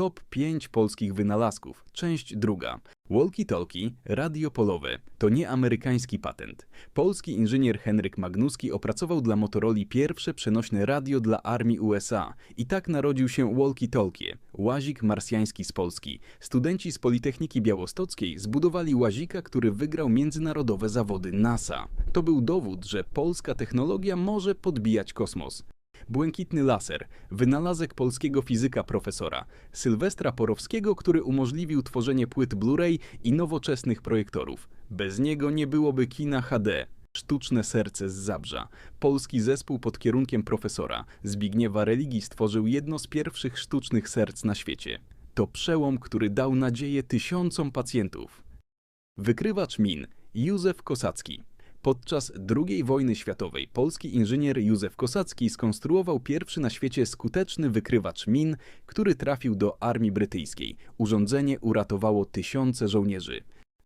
Top 5 polskich wynalazków. Część druga. Walkie-talkie, radio polowe, to nie amerykański patent. Polski inżynier Henryk Magnuski opracował dla Motorola pierwsze przenośne radio dla armii USA. I tak narodził się walkie-talkie, łazik marsjański z Polski. Studenci z Politechniki Białostockiej zbudowali łazika, który wygrał międzynarodowe zawody NASA. To był dowód, że polska technologia może podbijać kosmos. Błękitny laser, wynalazek polskiego fizyka profesora Sylwestra Porowskiego, który umożliwił tworzenie płyt Blu-ray i nowoczesnych projektorów. Bez niego nie byłoby kina HD. Sztuczne serce z Zabrza. Polski zespół pod kierunkiem profesora Zbigniewa Religii stworzył jedno z pierwszych sztucznych serc na świecie. To przełom, który dał nadzieję tysiącom pacjentów. Wykrywacz min Józef Kosacki. Podczas II wojny światowej polski inżynier Józef Kosacki skonstruował pierwszy na świecie skuteczny wykrywacz min, który trafił do armii brytyjskiej. Urządzenie uratowało tysiące żołnierzy.